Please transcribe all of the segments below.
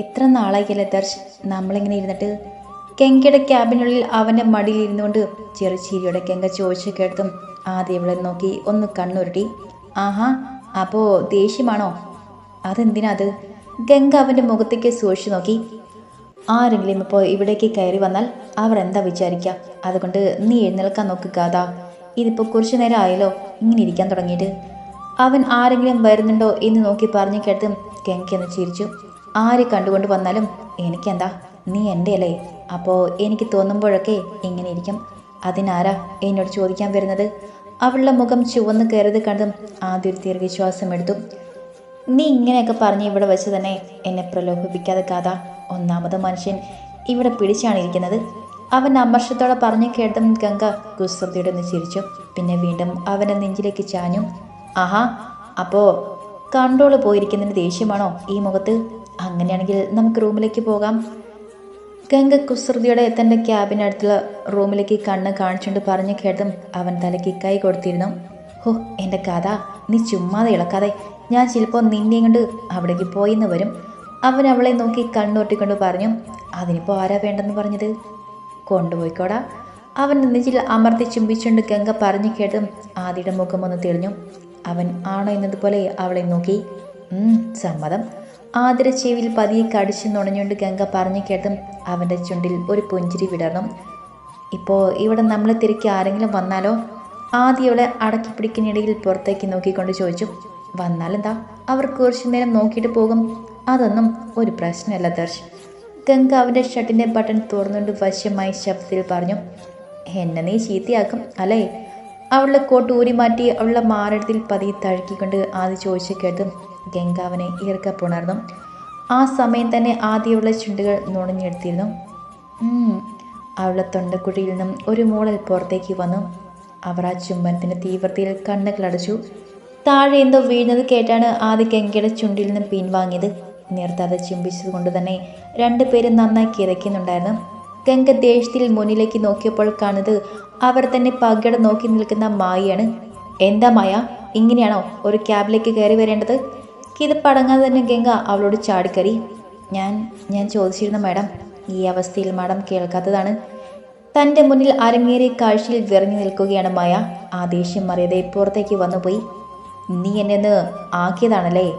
എത്ര നാളായിക്കല്ലേ ദർശ് നമ്മളിങ്ങനെ ഇരുന്നിട്ട്? കെങ്കയുടെ ക്യാബിനുള്ളിൽ അവന്റെ മടിയിൽ ഇരുന്നുകൊണ്ട് ചെറു ചിരിയോടെ കെങ്ക ചോദിച്ചു കേട്ടതും ആദ്യം ഇവിടെ നോക്കി ഒന്ന് കണ്ണുരുട്ടി. ആഹാ അപ്പോൾ ദേഷ്യമാണോ? അതെന്തിനാ അത് ഗംഗ അവന്റെ മുഖത്തേക്ക് സൂക്ഷിച്ചു നോക്കി. ആരെങ്കിലും ഇപ്പോൾ ഇവിടേക്ക് കയറി വന്നാൽ അവർ എന്താ വിചാരിക്കുക അതുകൊണ്ട് നീ എഴുന്നേൽക്കാൻ നോക്ക് കഥ ഇതിപ്പോൾ കുറച്ചു നേരം ആയല്ലോ ഇങ്ങനെ ഇരിക്കാൻ തുടങ്ങിയിട്ട്. അവൻ ആരെങ്കിലും വരുന്നുണ്ടോ എന്ന് നോക്കി പറഞ്ഞു കേട്ടും ഗംഗ എന്ന് ചിരിച്ചു. ആര് കണ്ടുകൊണ്ട് വന്നാലും എനിക്കെന്താ? നീ എന്റെ അല്ലേ അപ്പോൾ എനിക്ക് തോന്നുമ്പോഴൊക്കെ ഇങ്ങനെ ഇരിക്കും. അതിനാരാ എന്നോട് ചോദിക്കാൻ വരുന്നത്? അവളുടെ മുഖം ചുവന്ന് കയറിയത് കണ്ടും ആദ്യ ഒരു എടുത്തു. നീ ഇങ്ങനെയൊക്കെ പറഞ്ഞ് ഇവിടെ വെച്ച് തന്നെ എന്നെ പ്രലോഭിപ്പിക്കാതെ കഥ ഒന്നാമത് മനുഷ്യൻ ഇവിടെ പിടിച്ചാണ് ഇരിക്കുന്നത്. അവൻ അമർഷത്തോടെ പറഞ്ഞു കേട്ടതും ഗംഗ കുസൃതിയുടെ ഒന്ന് ചിരിച്ചു. പിന്നെ വീണ്ടും അവന്റെ നെഞ്ചിലേക്ക് ചാഞ്ഞു. ആഹാ അപ്പോൾ കൺട്രോൾ പോയിരിക്കുന്നതിന് ദേഷ്യമാണോ ഈ മുഖത്ത്? അങ്ങനെയാണെങ്കിൽ നമുക്ക് റൂമിലേക്ക് പോകാം. ഗംഗ കുസൃതിയുടെ തന്റെ ക്യാബിനടുത്തുള്ള റൂമിലേക്ക് കണ്ണ് കാണിച്ചുകൊണ്ട് പറഞ്ഞു കേട്ടും അവൻ തലയ്ക്ക് കൈ കൊടുത്തിരുന്നു. ഹോ എന്റെ കഥ. നീ ചുമ്മാതെ ഇളക്കാതെ. ഞാൻ ചിലപ്പോൾ നിന്നെയും കൊണ്ട് അവിടേക്ക് പോയിന്ന് വരും. അവൻ അവളെ നോക്കി കണ്ണോട്ടിക്കൊണ്ട് പറഞ്ഞു അതിനിപ്പോൾ ആരാ വേണ്ടെന്ന് പറഞ്ഞത്? കൊണ്ടുപോയിക്കോടാ. അവൻ നെഞ്ചിൽ അമർത്തി ചുംബിച്ചുകൊണ്ട് ഗംഗ പറഞ്ഞു കേട്ടും ആദിയുടെ മുഖം ഒന്ന് തെളിഞ്ഞു. അവൻ ആണോ എന്നതുപോലെ അവളെ നോക്കി. "ഉം, സമ്മതം. ആതിര പതിയെ കടിച്ചു നുണഞ്ഞുകൊണ്ട് ഗംഗ പറഞ്ഞു കേട്ടും അവന്റെ ചുണ്ടിൽ ഒരു പുഞ്ചിരി വിടർന്നു. ഇപ്പോൾ ഇവിടെ നമ്മൾ തിരക്കി ആരെങ്കിലും വന്നാലോ? ആദ്യം ഇവിടെ അടക്കി പിടിക്കുന്നിടയിൽ പുറത്തേക്ക് നോക്കിക്കൊണ്ട് ചോദിച്ചു. വന്നാലെന്താ? അവർ കുറച്ചു നേരം നോക്കിയിട്ട് പോകും. അതൊന്നും ഒരു പ്രശ്നമല്ല ദർശ്. ഗംഗ അവന്റെ ഷർട്ടിന്റെ ബട്ടൺ തുറന്നുകൊണ്ട് വശ്യമായി ശബ്ദത്തിൽ പറഞ്ഞു. എന്നെ നീ ചീത്തയാക്കും അല്ലേ? അവളുടെ കോട്ട് ഊരി മാറ്റി അവളുടെ മാറടത്തിൽ പതിയെ തഴുക്കിക്കൊണ്ട് ആദ്യം ചോദിച്ചു കേട്ടും ഗംഗ അവനെ ആ സമയം തന്നെ ആദ്യമുള്ള ചുണ്ടുകൾ നുണഞ്ഞെടുത്തിരുന്നു. അവളുടെ തൊണ്ടക്കുഴിയിൽ നിന്നും ഒരു മൂളൽ പുറത്തേക്ക് വന്നു. അവർ ആ ചുംബനത്തിന്റെ തീവ്രതയിൽ കണ്ണുകളടച്ചു താഴെ എന്തോ വീഴുന്നത് കേട്ടാണ് ആദ്യ ഗംഗയുടെ ചുണ്ടിൽ നിന്നും പിൻവാങ്ങിയത്. നിർത്താതെ ചുംബിച്ചത് കൊണ്ട് തന്നെ രണ്ടുപേരും നന്നായി കിതയ്ക്കുന്നുണ്ടായിരുന്നു. ഗംഗ ദേഷ്യത്തിൽ മുന്നിലേക്ക് നോക്കിയപ്പോൾ കാണുന്നത് അവർ തന്നെ പകട നോക്കി നിൽക്കുന്ന മായയാണ്. എന്താ മായ? ഇങ്ങനെയാണോ ഒരു ക്യാബിലേക്ക് കയറി വരേണ്ടത്? കിതപ്പടങ്ങാതെ തന്നെ ഗംഗ അവളോട് ചാടിക്കറി. ഞാൻ ഞാൻ ചോദിച്ചിരുന്ന മാഡം ഈ അവസ്ഥയിൽ മാഡം കേൾക്കാത്തതാണ്. തന്റെ മുന്നിൽ അരങ്ങേറിയ കാഴ്ചയിൽ വിറഞ്ഞു നിൽക്കുകയാണ് മായ. ആ ദേഷ്യം മറിയതെ പുറത്തേക്ക് വന്നുപോയി. നീ എന്നെ ഒന്ന് ആക്കിയതാണല്ലേ?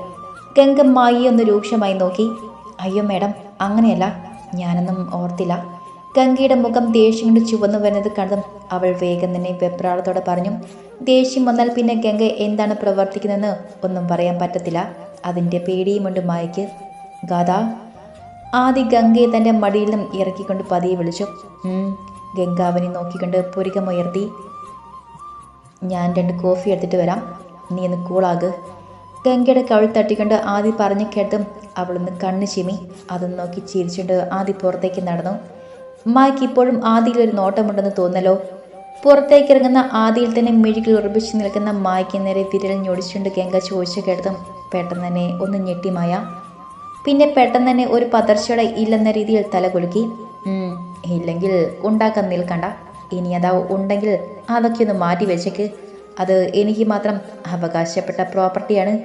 ഗംഗ മായിയെ ഒന്ന് രൂക്ഷമായി നോക്കി. അയ്യോ മാഡം അങ്ങനെയല്ല. ഞാനൊന്നും ഓർത്തില്ല. ഗംഗയുടെ മുഖം ദേഷ്യം കൊണ്ട് ചുവന്നു വരുന്നത് കണ്ടും അവൾ വേഗം തന്നെ വെപ്രാളത്തോടെ പറഞ്ഞു. ദേഷ്യം വന്നാൽ പിന്നെ ഗംഗ എന്താണ് പ്രവർത്തിക്കുന്നതെന്ന് ഒന്നും പറയാൻ പറ്റത്തില്ല. അതിന്റെ പേടിയുമുണ്ട് മായയ്ക്ക് ഗാഥ ആദി ഗംഗയെ തന്റെ മടിയിൽ നിന്നും ഇറക്കിക്കൊണ്ട് പതിയെ വിളിച്ചു. ഗംഗാവിനെ നോക്കിക്കൊണ്ട് പുരികമുയർത്തി ഞാൻ രണ്ട് കോഫി എടുത്തിട്ട് വരാം. നീ ഒന്ന് കൂളാക്. ഗംഗയുടെ കവിൾ തട്ടിക്കൊണ്ട് ആദി പറഞ്ഞു കേട്ടും അവളൊന്ന് കണ്ണ് ചിമി അതൊന്ന് നോക്കി ചിരിച്ചുകൊണ്ട് ആദി പുറത്തേക്ക് നടന്നു. മായ്ക്ക് ഇപ്പോഴും ആദിയിൽ ഒരു നോട്ടമുണ്ടെന്ന് തോന്നലോ? പുറത്തേക്ക് ഇറങ്ങുന്ന ആദിയിൽ തന്നെ മിഴികൾ ഉറപ്പിച്ച് നിൽക്കുന്ന മായ്ക്ക് നേരെ വിരൽ ഞൊടിച്ചുകൊണ്ട് ഗംഗ ചോദിച്ചു കേട്ടതും പെട്ടെന്ന് തന്നെ ഒന്ന് ഞെട്ടിമായ പിന്നെ പെട്ടെന്ന് തന്നെ ഒരു പതർച്ചയുടെ ഇല്ലെന്ന രീതിയിൽ തല കുലുക്കി. "ഉം, ഇല്ലെങ്കിൽ ഉണ്ടാക്കാൻ നിൽക്കണ്ട. ഇനി അതാ ഉണ്ടെങ്കിൽ അതൊക്കെ ഒന്ന് മാറ്റി വെച്ചേക്ക്. അത് എനിക്ക് മാത്രം അവകാശപ്പെട്ട പ്രോപ്പർട്ടിയാണ്.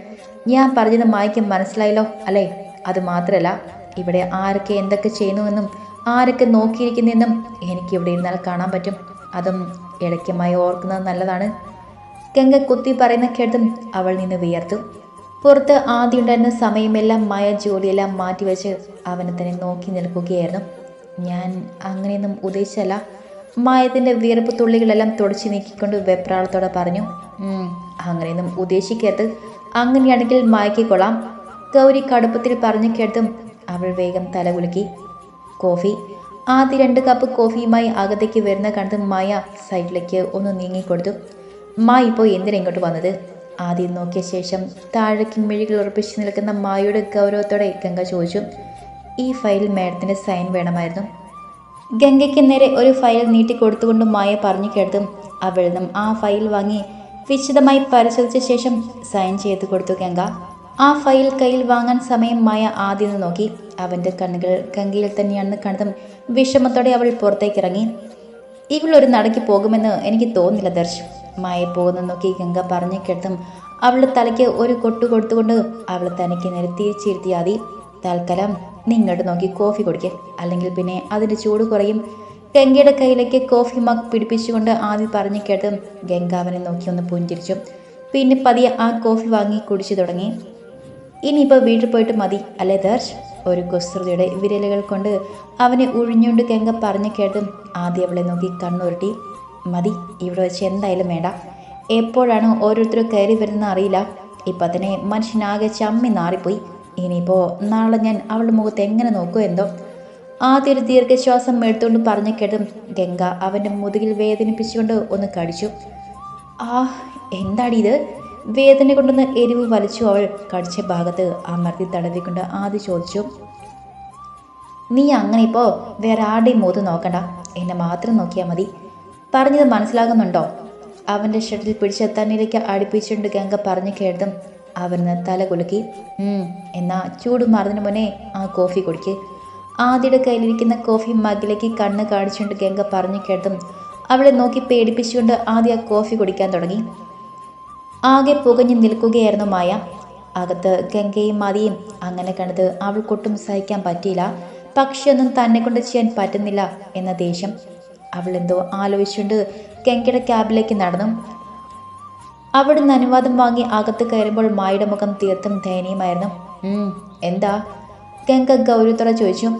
ഞാൻ പറഞ്ഞത് മായ്ക്ക് മനസ്സിലായല്ലോ അല്ലേ? അത് മാത്രമല്ല ഇവിടെ ആരൊക്കെ എന്തൊക്കെ ചെയ്യുന്നുവെന്നും ആരൊക്കെ നോക്കിയിരിക്കുന്നെന്നും എനിക്ക് ഇവിടെ ഇരുന്നാൽ കാണാൻ പറ്റും. അതും ഇടയ്ക്കുമായി ഓർക്കുന്നത് നല്ലതാണ്. ഗംഗ കുത്തി പറയുന്ന കേട്ടും അവൾ നിന്ന് വിയർത്തു. പുറത്ത് ആദ്യം ഉണ്ടായിരുന്ന സമയമെല്ലാം മായ ജോലിയെല്ലാം മാറ്റിവെച്ച് അവനെ തന്നെ നോക്കി നിൽക്കുകയായിരുന്നു. ഞാൻ അങ്ങനെയൊന്നും ഉദ്ദേശിച്ചല്ല. മായത്തിന്റെ വിയർപ്പ് തുള്ളികളെല്ലാം തുടച്ചു നീക്കിക്കൊണ്ട് വെപ്രാളത്തോടെ പറഞ്ഞു "ഉം, അങ്ങനെയൊന്നും ഉദ്ദേശിക്കരുത്. അങ്ങനെയാണെങ്കിൽ മായയ്ക്ക് കൊള്ളാം. ഗൗരി കടുപ്പത്തിൽ പറഞ്ഞു കേട്ടും അവൾ വേഗം തല കുലുക്കി കോഫി. ആദ്യ രണ്ട് കപ്പ് കോഫിയുമായി അകത്തേക്ക് വരുന്ന കണ്ട് മായ സൈഡിലേക്ക് ഒന്ന് നീങ്ങിക്കൊടുത്തു. മായ ഇപ്പോൾ എന്തിനാ ഇങ്ങോട്ട് വന്നത്? ആദ്യം നോക്കിയ ശേഷം താഴേക്ക് മിഴികൾ ഉറപ്പിച്ച് നിൽക്കുന്ന മായയുടെ ഗൗരവത്തോടെ ഗംഗ ചോദിച്ചു ഈ ഫയൽ മാഡത്തിന്റെ സൈൻ വേണമായിരുന്നു. ഗംഗയ്ക്ക് നേരെ ഒരു ഫയൽ നീട്ടിക്കൊടുത്തുകൊണ്ട് മായ പറഞ്ഞു കേട്ടതും അവളിൽ നിന്നും ആ ഫയൽ വാങ്ങി വിശദമായി പരിശോധിച്ച ശേഷം സൈൻ ചെയ്ത് കൊടുത്തു ഗംഗ. ആ ഫയൽ കയ്യിൽ വാങ്ങാൻ സമയം മായ ആദ്യം നോക്കി. അവന്റെ കണ്ണുകൾ ഗംഗയിൽ തന്നെയാണെന്ന് കണ്ടതും വിഷമത്തോടെ അവൾ പുറത്തേക്കിറങ്ങി ഇവളൊരു നടക്ക് പോകുമെന്ന് എനിക്ക് തോന്നില്ല ദർശ്. മായ പോകുന്ന നോക്കി ഗംഗ പറഞ്ഞു കിടത്തും അവളുടെ തലയ്ക്ക് ഒരു കൊട്ടു കൊടുത്തുകൊണ്ട് അവൾ തനിക്ക് നേരെ തിരിച്ചിരുത്തിയാതി തൽക്കാലം നീ ഇങ്ങോട്ട് നോക്കി കോഫി കുടിക്കുക അല്ലെങ്കിൽ പിന്നെ അതിന്റെ ചൂട് കുറയും. ഗംഗയുടെ കയ്യിലേക്ക് കോഫി മഗ് പിടിപ്പിച്ചുകൊണ്ട് ആദ്യം പറഞ്ഞു കേട്ടും ഗംഗ അവനെ നോക്കി ഒന്ന് പുഞ്ചിരിച്ചു. പിന്നെ പതിയെ ആ കോഫി വാങ്ങി കുടിച്ചു തുടങ്ങി. ഇനിയിപ്പോൾ വീട്ടിൽ പോയിട്ട് മതി അല്ലേ ദർശ്? ഒരു കുസൃതിയുടെ വിരലുകൾ കൊണ്ട് അവനെ ഉഴിഞ്ഞുകൊണ്ട് ഗംഗ പറഞ്ഞു കേട്ടും ആദ്യം അവളെ നോക്കി കണ്ണുരുട്ടി. മതി. ഇവിടെ വെച്ച് എന്തായാലും വേണ്ട. എപ്പോഴാണ് ഓരോരുത്തരും കയറി വരുന്ന അറിയില്ല. ഇപ്പം തന്നെ മനുഷ്യനാകെ ചമ്മി നാറിപ്പോയി. ഇനിയിപ്പോൾ നാളെ ഞാൻ അവളുടെ മുഖത്ത് എങ്ങനെ നോക്കുമോ എന്തോ. ആദ്യ ഒരു ദീർഘശ്വാസം എടുത്തുകൊണ്ട് പറഞ്ഞു കേട്ടും ഗംഗ അവന്റെ മുതുകിൽ വേദനിപ്പിച്ചുകൊണ്ട് ഒന്ന് കടിച്ചു. ആ എന്താടി ഇത്? വേദന കൊണ്ടൊന്ന് എരിവ് വലിച്ചു അവൾ കടിച്ച ഭാഗത്ത് അമർത്തി തടവിക്കൊണ്ട് ആദ്യം ചോദിച്ചു. നീ അങ്ങനെ ഇപ്പോൾ വേറെ ആരുടെയും മുഖത്ത് നോക്കണ്ട. എന്നെ മാത്രം നോക്കിയാൽ മതി. പറഞ്ഞത് മനസ്സിലാകുന്നുണ്ടോ? അവന്റെ ഷട്ടിൽ പിടിച്ച തന്നിലേക്ക് അടുപ്പിച്ചുകൊണ്ട് ഗംഗ പറഞ്ഞു കേട്ടതും അവന് തല കുലുക്കി. "ഉം, എന്നാ ചൂട് മാറുന്നതിന് മുന്നേ ആ കോഫി കുടിക്ക്. ആദ്യയുടെ കയ്യിലിരിക്കുന്ന കോഫി മകിലേക്ക് കണ്ണ് കാണിച്ചുകൊണ്ട് ഗംഗ പറഞ്ഞു കേട്ടതും അവളെ നോക്കി പേടിപ്പിച്ചുകൊണ്ട് ആദ്യ ആ കോഫി കുടിക്കാൻ തുടങ്ങി. ആകെ പുകഞ്ഞു നിൽക്കുകയായിരുന്നു മായ. അകത്ത് ഗംഗയും മതിയും അങ്ങനെ കണ്ടത് അവൾക്കൊട്ടും സഹിക്കാൻ പറ്റിയില്ല. പക്ഷെ ഒന്നും തന്നെ കൊണ്ട് ചെയ്യാൻ പറ്റുന്നില്ല എന്ന ദേഷ്യം അവൾ എന്തോ ആലോചിച്ചുകൊണ്ട് ഗംഗയുടെ ക്യാബിലേക്ക് നടന്നു. അവിടുന്ന് അനുവാദം വാങ്ങി അകത്ത് കയറുമ്പോൾ മായുടെ മുഖം തീർത്തും ദയനീയമായിരുന്നു. എന്താ? കെങ്ക ഗൗരവത്തോടെ ചോദിച്ചു.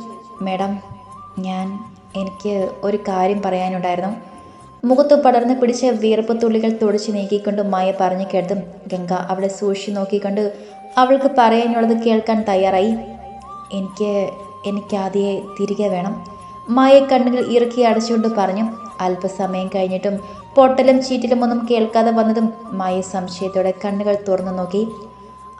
മേഡം ഞാൻ എനിക്ക് ഒരു കാര്യം പറയാനുണ്ടായിരുന്നു. മുഖത്ത് പടർന്ന് പിടിച്ച വീർപ്പ് തുള്ളികൾ തുടച്ചു നീക്കിക്കൊണ്ട് മായ പറഞ്ഞു കേട്ടും ഗംഗ അവളെ സൂക്ഷിച്ചു നോക്കിക്കൊണ്ട് അവൾക്ക് പറയാനുള്ളത് കേൾക്കാൻ തയ്യാറായി. എനിക്ക് എനിക്കാദ്യേ തിരികെ വേണം. മായ കണ്ണുകൾ ഇറക്കി അടച്ചുകൊണ്ട് പറഞ്ഞു അല്പസമയം കഴിഞ്ഞിട്ടും പൊട്ടലും ചീറ്റിലും ഒന്നും കേൾക്കാതെ വന്നതും മായ സംശയത്തോടെ കണ്ണുകൾ തുറന്നു നോക്കി.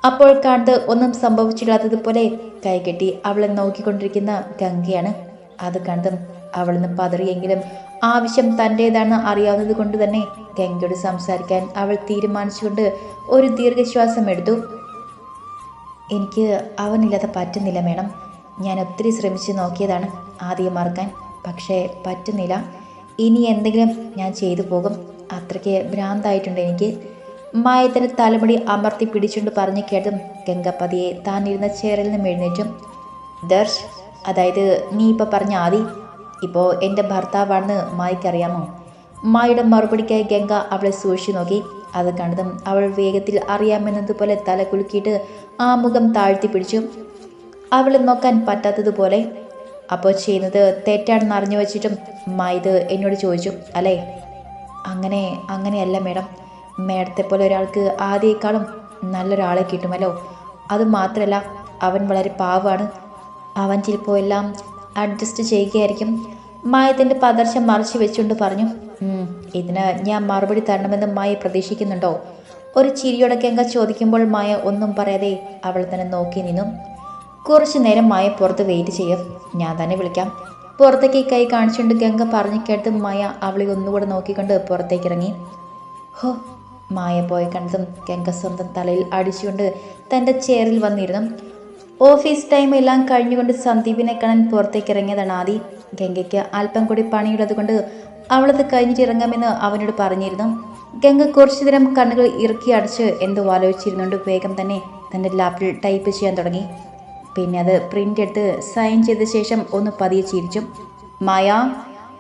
അപ്പോൾ കണ്ട് ഒന്നും സംഭവിച്ചില്ലാത്തതുപോലെ കൈകെട്ടി അവളെ നോക്കിക്കൊണ്ടിരിക്കുന്ന ഗംഗയാണ്. അത് കണ്ടും അവളിന്ന് പതറിയെങ്കിലും ആവശ്യം തന്റേതാണ് അറിയാവുന്നത് കൊണ്ട് തന്നെ ഗംഗയോട് സംസാരിക്കാൻ അവൾ തീരുമാനിച്ചുകൊണ്ട് ഒരു ദീർഘശ്വാസം എടുത്തു. എനിക്ക് അവനില്ലാതെ പറ്റുന്നില്ല മേഡം. ഞാൻ ഒത്തിരി ശ്രമിച്ച് നോക്കിയതാണ് ആദ്യം മറക്കാൻ. പക്ഷേ പറ്റുന്നില്ല. ഇനി എന്തെങ്കിലും ഞാൻ ചെയ്തു പോകും. അത്രയ്ക്ക് ഭ്രാന്തായിട്ടുണ്ട് എനിക്ക്. മായത്തിന് തലമുടി അമർത്തി പിടിച്ചുകൊണ്ട് പറഞ്ഞു കേട്ടും ഗംഗപ്പതിയെ താൻ ഇരുന്ന ചേറിൽ നിന്നും എഴുന്നേറ്റും. ദർശ് അതായത് നീ ഇപ്പോൾ പറഞ്ഞ ആദി ഇപ്പോൾ എന്റെ ഭർത്താവാണെന്ന് മായ്ക്കറിയാമോ മായുടെ മറുപടിക്കായി ഗംഗ അവളെ സൂക്ഷിച്ചു നോക്കി. അത് കണ്ടതും അവൾ വേഗത്തിൽ അറിയാമെന്നതുപോലെ തല കുലുക്കിയിട്ട് ആ മുഖം താഴ്ത്തി പിടിച്ചു. അവളെ നോക്കാൻ പറ്റാത്തതുപോലെ അപ്പോൾ ചെയ്യുന്നത് തെറ്റാണെന്ന് അറിഞ്ഞു വച്ചിട്ടും ഇത് എന്നോട് ചോദിച്ചു അല്ലേ? അങ്ങനെ അങ്ങനെയല്ല മേഡം. മേഡത്തെ പോലെ ഒരാൾക്ക് ആദ്യേക്കാളും നല്ലൊരാളെ കിട്ടുമല്ലോ. അത് മാത്രമല്ല അവൻ വളരെ പാവമാണ്. അവൻ ചിലപ്പോൾ എല്ലാം അഡ്ജസ്റ്റ് ചെയ്യുകയായിരിക്കും. മായത്തിന്റെ പദർശം മറച്ചു വെച്ചുകൊണ്ട് പറഞ്ഞു "ഉം, ഇതിന് ഞാൻ മറുപടി തരണമെന്ന് മായ പ്രതീക്ഷിക്കുന്നുണ്ടോ? ഒരു ചിരിയോടെ കെങ്ക ചോദിക്കുമ്പോൾ മായ ഒന്നും പറയാതെ അവൾ തന്നെ നോക്കി നിന്നു. കുറച്ചു നേരം മായ പുറത്ത് വെയിറ്റ് ചെയ്യും. ഞാൻ തന്നെ വിളിക്കാം. പുറത്തേക്ക് കൈ കാണിച്ചുകൊണ്ട് ഗംഗ പറഞ്ഞു കേട്ട് മായ അവളെ ഒന്നുകൂടെ നോക്കിക്കൊണ്ട് പുറത്തേക്ക് ഇറങ്ങി. ഹോ മായ പോയ കണ്ടതും ഗംഗ സ്വന്തം തലയിൽ അടിച്ചുകൊണ്ട് തന്റെ ചെയറിൽ വന്നിരുന്നു. ഓഫീസ് ടൈം എല്ലാം കഴിഞ്ഞുകൊണ്ട് സന്ദീപിനെ കാണാൻ പുറത്തേക്ക് ഇറങ്ങിയതാണ് ആദി. ഗംഗയ്ക്ക് അല്പം കൂടി പണിയുള്ളത് കൊണ്ട് അവളത് കഴിഞ്ഞിട്ട് ഇറങ്ങാമെന്ന് അവനോട് പറഞ്ഞിരുന്നു. ഗംഗ കുറച്ചു നേരം കണ്ണുകൾ ഇറുക്കി അടച്ച് എന്തോ ആലോചിച്ചിരുന്നുകൊണ്ട് വേഗം തന്നെ തന്റെ ലാപ്പിൽ ടൈപ്പ് ചെയ്യാൻ തുടങ്ങി. പിന്നെ അത് പ്രിന്റ് എടുത്ത് സൈൻ ചെയ്ത ശേഷം ഒന്ന് പതിയെ ചിരിച്ചു. മായ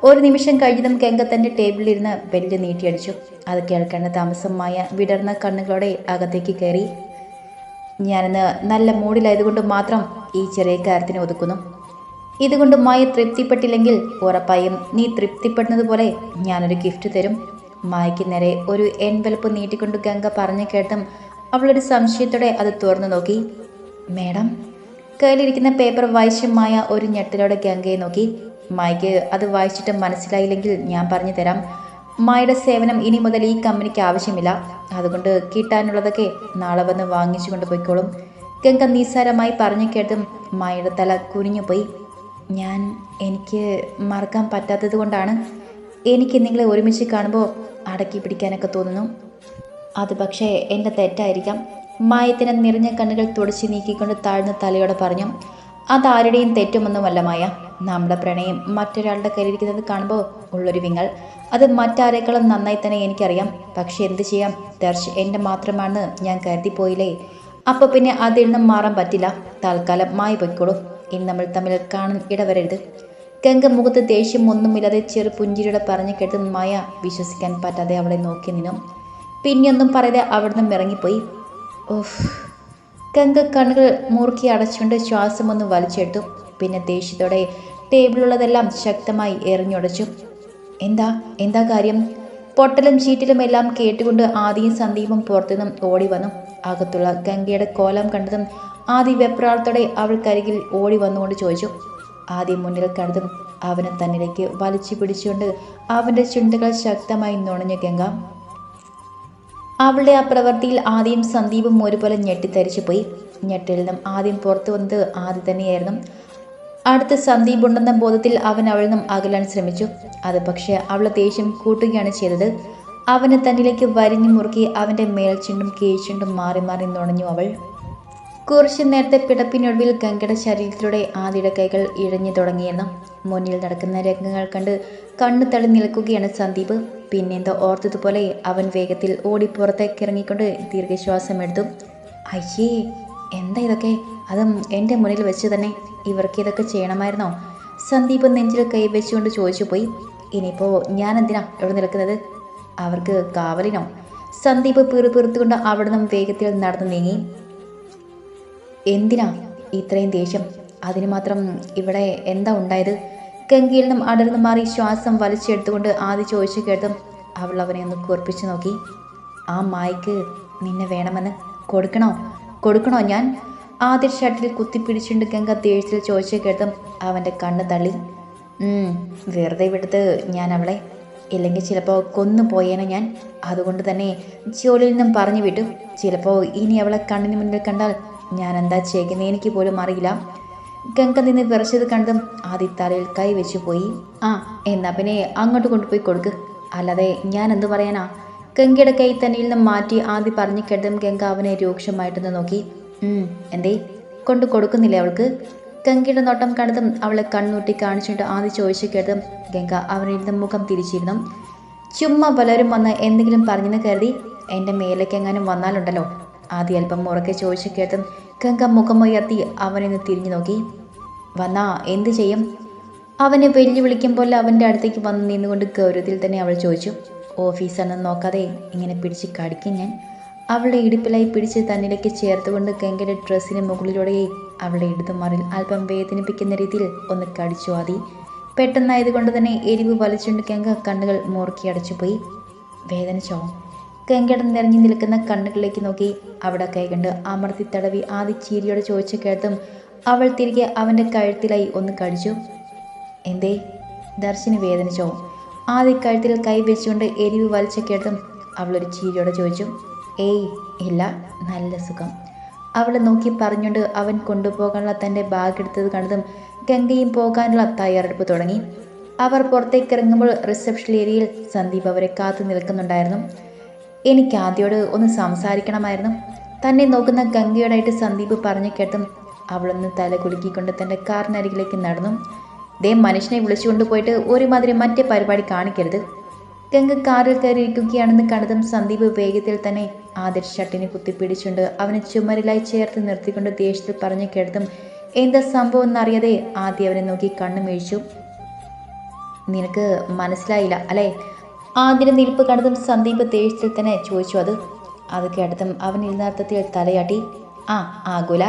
ഒരു നിമിഷം കഴിഞ്ഞതും ഗംഗ തന്റെ ടേബിളിലിരുന്ന് ബെല്ല് നീട്ടിയടിച്ചു. അത് കേൾക്കേണ്ട താമസം മായ വിടർന്ന കണ്ണുകളോടെ അകത്തേക്ക് കയറി. ഞാനിന്ന് നല്ല മൂഡിലായതുകൊണ്ട് മാത്രം ഈ ചെറിയ കാര്യത്തിന് ഒതുക്കുന്നു. ഇതുകൊണ്ട് മായ തൃപ്തിപ്പെട്ടില്ലെങ്കിൽ ഉറപ്പായും നീ തൃപ്തിപ്പെടുന്നത് പോലെ ഞാനൊരു ഗിഫ്റ്റ് തരും മായയ്ക്ക് നേരെ ഒരു എൻവലപ്പ് നീട്ടിക്കൊണ്ട് ഗംഗ പറഞ്ഞു കേട്ടും അവളൊരു സംശയത്തോടെ അത് തുറന്നു നോക്കി. മേഡം കയ്യിലിരിക്കുന്ന പേപ്പർ വൈശ്യമായ മായ ഒരു ഞെട്ടലോടെ ഗംഗയെ നോക്കി. മായയ്ക്ക് അത് വായിച്ചിട്ട് മനസ്സിലായില്ലെങ്കിൽ ഞാൻ പറഞ്ഞു തരാം. മായയുടെ സേവനം ഇനി മുതൽ ഈ കമ്പനിക്ക് ആവശ്യമില്ല. അതുകൊണ്ട് കിട്ടാനുള്ളതൊക്കെ നാളെ വന്ന് വാങ്ങിച്ചു കൊണ്ടുപോയിക്കോളും ഗംഗ നിസ്സാരമായി പറഞ്ഞു കേട്ടും മായയുടെ തല കുനിഞ്ഞുപോയി ഞാൻ എനിക്ക് മറക്കാൻ പറ്റാത്തത് കൊണ്ടാണ് എനിക്ക് നിങ്ങളെ ഒരുമിച്ച് കാണുമ്പോൾ അടക്കി പിടിക്കാനൊക്കെ തോന്നുന്നു. അത് പക്ഷേ എന്റെ തെറ്റായിരിക്കാം. മായത്തിന് നിറഞ്ഞ കണ്ണുകൾ തുടച്ചു നീക്കിക്കൊണ്ട് താഴ്ന്ന തലയോടെ പറഞ്ഞു അതാരുടെയും തെറ്റുമൊന്നുമല്ല മായ. നമ്മുടെ പ്രണയം മറ്റൊരാളുടെ കയ്യിലിരിക്കുന്നത് കാണുമ്പോൾ ഉള്ളൊരു വിങ്ങൾ അത് മറ്റാരേക്കാളും നന്നായി തന്നെ എനിക്കറിയാം. പക്ഷെ എന്ത് ചെയ്യാം? ദർശ് എന്റെ മാത്രമാണെന്ന് ഞാൻ കരുതിപ്പോയില്ലേ അപ്പോൾ പിന്നെ അതിൽ നിന്നും മാറാൻ പറ്റില്ല. തൽക്കാലം മായ പൊയ്ക്കോളൂ. ഇനി നമ്മൾ തമ്മിൽ കാണാൻ ഇടവരരുത്. ഗംഗ മുഖത്ത് ദേഷ്യം ഒന്നുമില്ലാതെ ചെറു പുഞ്ചിരിയുടെ പറഞ്ഞു കേട്ട് മായ വിശ്വസിക്കാൻ പറ്റാതെ അവളെ നോക്കി നിന്നു. പിന്നെയൊന്നും പറയാതെ അവിടുന്ന് ഇറങ്ങിപ്പോയി ഓഫ് ഗംഗ കണ്ണുകൾ മുറുക്കി അടച്ചുകൊണ്ട് ശ്വാസം ഒന്ന് വലിച്ചെടുത്തു. പിന്നെ ദേഷ്യത്തോടെ ടേബിളുള്ളതെല്ലാം ശക്തമായി എറിഞ്ഞുടച്ചു. എന്താ? എന്താ കാര്യം? പൊട്ടലും ചീറ്റിലും എല്ലാം കേട്ടുകൊണ്ട് ആദിയും സന്ദീപും പുറത്തുനിന്നും ഓടി വന്നു. അകത്തുള്ള ഗംഗയുടെ കോലം കണ്ടതും ആദി വെപ്രാളത്തോടെ അവൾക്കരികിൽ ഓടി വന്നുകൊണ്ട് ചോദിച്ചു. ആദി മുന്നിൽ കണ്ടതും അവനെ തന്നിലേക്ക് വലിച്ചു പിടിച്ചുകൊണ്ട് അവന്റെ ചുണ്ടുകൾ ശക്തമായി നുണഞ്ഞു ഗംഗ. അവളുടെ ആ പ്രവൃത്തിയിൽ ആദ്യം സന്ദീപും ഒരുപോലെ ഞെട്ടിത്തരിച്ചു പോയി. ഞെട്ടിൽ നിന്നും ആദ്യം പുറത്തു വന്നത് ആദ്യം തന്നെയായിരുന്നു. അടുത്ത് സന്ദീപ് ഉണ്ടെന്ന ബോധത്തിൽ അവൻ അവളിൽ നിന്നും അകലാൻ ശ്രമിച്ചു. അത് പക്ഷേ അവളെ ദേഷ്യം കൂട്ടുകയാണ് ചെയ്തത്. അവനെ തന്നിലേക്ക് വരിഞ്ഞു മുറുക്കി അവന്റെ മേൽച്ചുണ്ടും കീഴ്ച്ചുണ്ടും മാറി മാറി നുണഞ്ഞു അവൾ. കുറച്ചു നേരത്തെ പിടപ്പിനൊടുവിൽ ഗംഗയുടെ ശരീരത്തിലൂടെ ആദ്യയുടെ കൈകൾ ഇഴഞ്ഞു തുടങ്ങിയിരുന്നു മുന്നിൽ നടക്കുന്ന രംഗങ്ങൾ കണ്ട് കണ്ണു തള്ളി നിൽക്കുകയാണ് സന്ദീപ്. പിന്നെന്തോ ഓർത്തതുപോലെ അവൻ വേഗത്തിൽ ഓടി പുറത്തേക്ക് ഇറങ്ങിക്കൊണ്ട് ദീർഘശ്വാസം എടുത്തു അയ്യേ എന്താ ഇതൊക്കെ? അതും എന്റെ മുന്നിൽ വെച്ച് തന്നെ ഇവർക്ക് ഇതൊക്കെ ചെയ്യണമായിരുന്നോ? സന്ദീപ് നെഞ്ചിൽ കൈവച്ചുകൊണ്ട് ചോദിച്ചു പോയി. ഇനിയിപ്പോൾ ഞാൻ എന്തിനാ ഇവിടെ നിൽക്കുന്നത്? അവർക്ക് കാവലിനോ? സന്ദീപ് പിറുപിറുത്തുകൊണ്ട് അവിടെ നിന്നും വേഗത്തിൽ നടന്നു നീങ്ങി. എന്തിനാ? ഇത്രയും ദേഷ്യം? അതിന് മാത്രം ഇവിടെ എന്താ ഉണ്ടായത്? ഗംഗയിൽ നിന്നും അടർന്നു മാറി ശ്വാസം വലിച്ചെടുത്തുകൊണ്ട് ആദ്യം ചോദിച്ചു കേട്ടും അവൾ അവനെ ഒന്ന് കുറിപ്പിച്ചു നോക്കി. ആ മായ്ക്ക് നിന്നെ വേണമെന്ന് കൊടുക്കണോ? കൊടുക്കണോ ഞാൻ? ആദ്യ ഷട്ടിൽ കുത്തിപ്പിടിച്ചുകൊണ്ട് ഗംഗ ദേഷ്യത്തിൽ ചോദിച്ചു കേട്ടും അവന്റെ കണ്ണ് തള്ളി. "ഉം, വെറുതെ വിടുത്ത് ഞാൻ അവളെ. ഇല്ലെങ്കിൽ ചിലപ്പോൾ കൊന്നു പോയേനെ ഞാൻ. അതുകൊണ്ട് തന്നെ ജോലിയിൽ നിന്നും പറഞ്ഞു വിട്ടു. ചിലപ്പോൾ ഇനി അവളെ കണ്ണിന് മുന്നിൽ കണ്ടാൽ ഞാൻ എന്താ ചെയ്യുന്നത് എനിക്ക് പോലും അറിയില്ല. ഗംഗ നിന്ന് വിറച്ചത് കണ്ടും ആദ്യ തലയിൽ പോയി. ആ എന്നാ പിന്നെ അങ്ങോട്ട് കൊണ്ടുപോയി കൊടുക്ക്. അല്ലാതെ ഞാൻ എന്തു പറയാനാ? ഗംഗയുടെ കൈ തന്നിൽ നിന്ന് മാറ്റി ആദ്യ പറഞ്ഞു കേട്ടതും ഗംഗ അവനെ രൂക്ഷമായിട്ടൊന്ന് നോക്കി. "ഉം, എന്തേ? കൊണ്ടു കൊടുക്കുന്നില്ല അവൾക്ക്? ഗംഗയുടെ നോട്ടം കണ്ടതും അവളെ കണ്ണൂട്ടി കാണിച്ചിട്ട് ആദ്യം ചോദിച്ചു കേട്ടതും ഗംഗ അവനിൽ നിന്ന് മുഖം തിരിച്ചിരുന്നു. ചുമ്മാ പലരും വന്ന് എന്തെങ്കിലും പറഞ്ഞെന്ന് കരുതി. എന്റെ മേലേക്ക് എങ്ങാനും വന്നാലുണ്ടല്ലോ. ആദ്യം അല്പം ഉറക്കെ ചോദിച്ചു കേട്ടും ഗംഗ മുഖമുയർത്തി അവനെ തിരിഞ്ഞു നോക്കി. വന്നാ എന്തു ചെയ്യും? അവനെ വെല്ലുവിളിക്കും പോലെ അവന്റെ അടുത്തേക്ക് വന്ന് നിന്നുകൊണ്ട് ഗൗരവത്തിൽ തന്നെ അവൾ ചോദിച്ചു. ഓഫീസാണെന്ന് നോക്കാതെ ഇങ്ങനെ പിടിച്ച് കടിക്കും ഞാൻ? അവളുടെ ഇടുപ്പിലായി പിടിച്ച് തന്നിലേക്ക് ചേർത്തുകൊണ്ട് ഗംഗയുടെ ഡ്രസ്സിന് മുകളിലൂടെ അവളുടെ ഇടതുമാറിൽ അല്പം വേദനിപ്പിക്കുന്ന രീതിയിൽ ഒന്ന് കടിച്ചു ആദി പെട്ടെന്നായതുകൊണ്ട് തന്നെ എരിവ് വലിച്ചുകൊണ്ട് ഗംഗ കണ്ണുകൾ മുറുക്കി അടച്ചുപോയി. വേദനിച്ചോ? ഗംഗയുടെ നിറഞ്ഞു നിൽക്കുന്ന കണ്ണുകളിലേക്ക് നോക്കി. അവിടെ കൈകണ്ട് അമർത്തി തടവി ആദ്യ ചീരിയോട് ചോദിച്ച കേട്ടും അവൾ തിരികെ അവന്റെ കഴുത്തിലായി ഒന്ന് കടിച്ചു. എന്തേ? ദർശന് വേദനിച്ചോ? ആദ്യ കഴുത്തിൽ കൈ വെച്ചുകൊണ്ട് എരിവ് വലിച്ച കേട്ടും അവളൊരു ചീരിയോടെ ചോദിച്ചു. ഏയ് ഇല്ല നല്ല സുഖം. അവളെ നോക്കി പറഞ്ഞുകൊണ്ട് അവൻ കൊണ്ടുപോകാനുള്ള തന്റെ ബാഗ് എടുത്തത് കണ്ടതും ഗംഗയും പോകാനുള്ള തയ്യാറെടുപ്പ് തുടങ്ങി. അവർ പുറത്തേക്ക് ഇറങ്ങുമ്പോൾ റിസപ്ഷൻ ഏരിയയിൽ സന്ദീപ് അവരെ കാത്തു നിൽക്കുന്നുണ്ടായിരുന്നു. എനിക്ക് ആദ്യോട് ഒന്ന് സംസാരിക്കണമായിരുന്നു. തന്നെ നോക്കുന്ന ഗംഗയോടായിട്ട് സന്ദീപ് പറഞ്ഞു കേട്ടും അവളൊന്ന് തല കുലുക്കിക്കൊണ്ട് തന്റെ കാറിനരികിലേക്ക് നടന്നു. ദേ മനുഷ്യനെ വിളിച്ചുകൊണ്ട് പോയിട്ട് ഒരുമാതിരി മറ്റേ പരിപാടി കാണിക്കരുത്. ഗംഗ കാറിൽ കയറിയിരിക്കുകയാണെന്ന് കണ്ടതും സന്ദീപ് വേഗത്തിൽ തന്നെ ആദർശ് ഷട്ടിനെ കുത്തിപ്പിടിച്ചുകൊണ്ട് അവനെ ചുമരിലായി ചേർത്ത് നിർത്തിക്കൊണ്ട് ദേഷ്യത്തിൽ പറഞ്ഞു കേട്ടതും എന്താ സംഭവം എന്നറിയാതെ ആദ്യം അവനെ നോക്കി കണ്ണു മേഴിച്ചു. നിനക്ക് മനസ്സിലായില്ല അല്ലേ? ആദ്യം നിൽപ്പ് കണ്ടതും സന്ദീപ് ദേഷ്യത്തിൽ തന്നെ ചോദിച്ചു. അത് അത് കേട്ടതും അവൻ ഇരുന്നർത്ഥത്തിൽ തലയാട്ടി. ആ ആകുല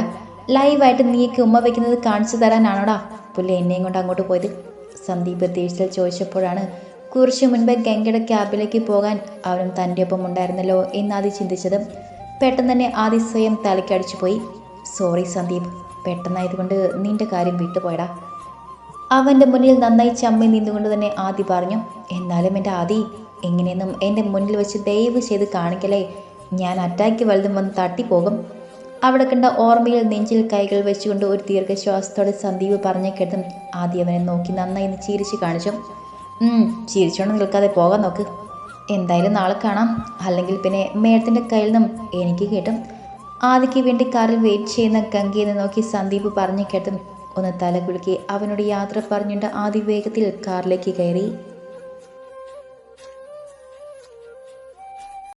ലൈവായിട്ട് നീക്ക് ഉമ്മ വയ്ക്കുന്നത് കാണിച്ചു തരാനാണോടാ? പുള്ളി എന്നെയും കൊണ്ട് അങ്ങോട്ട് പോയത്. സന്ദീപ് ദേഷ്യത്തിൽ ചോദിച്ചപ്പോഴാണ് കുറച്ചു മുൻപ് ഗംഗയുടെ ക്യാബിലേക്ക് പോകാൻ അവനും തന്റെ ഒപ്പം ഉണ്ടായിരുന്നല്ലോ എന്നാദ്യ ആദ്യം ചിന്തിച്ചത്. പെട്ടെന്ന് തന്നെ ആദി സ്വയം തലയ്ക്കടിച്ചു പോയി സോറി സന്ദീപ് പെട്ടെന്നായതുകൊണ്ട് നിന്റെ കാര്യം വിട്ടുപോയടാ. അവന്റെ മുന്നിൽ നന്നായി ചമ്മി നിന്നുകൊണ്ട് തന്നെ ആദി പറഞ്ഞു എന്നാലും എന്റെ ആദി എങ്ങനെയെന്നും എന്റെ മുന്നിൽ വെച്ച് ദയവ് ചെയ്ത് കാണിക്കലേ. ഞാൻ അറ്റാക്ക് വലുതും വന്ന് തട്ടിപ്പോകും. അവിടെ കണ്ട ഓർമ്മയിൽ നെഞ്ചിൽ കൈകൾ വെച്ചുകൊണ്ട് ഒരു ദീർഘശ്വാസത്തോടെ സന്ദീപ് പറഞ്ഞ കേട്ടും ആദ്യം അവനെ നോക്കി നന്നായി ഒന്ന് ചീരിച്ച് കാണിച്ചു. ചിരിച്ചോണ്ട് നിൽക്കാതെ പോകാൻ നോക്ക്. എന്തായാലും നാളെ കാണാം. അല്ലെങ്കിൽ പിന്നെ മേഡത്തിന്റെ കയ്യിൽ നിന്നും എനിക്ക് കിട്ടും. ആദിക്ക് വേണ്ടി കാറിൽ വെയിറ്റ് ചെയ്യുന്ന ഗംഗയെന്ന് നോക്കി സന്ദീപ് പറഞ്ഞു കേട്ടും ഒന്ന് തലകുലുക്കി അവനോട് യാത്ര പറഞ്ഞുകൊണ്ട് ആദ്യവേഗത്തിൽ കാറിലേക്ക് കയറി.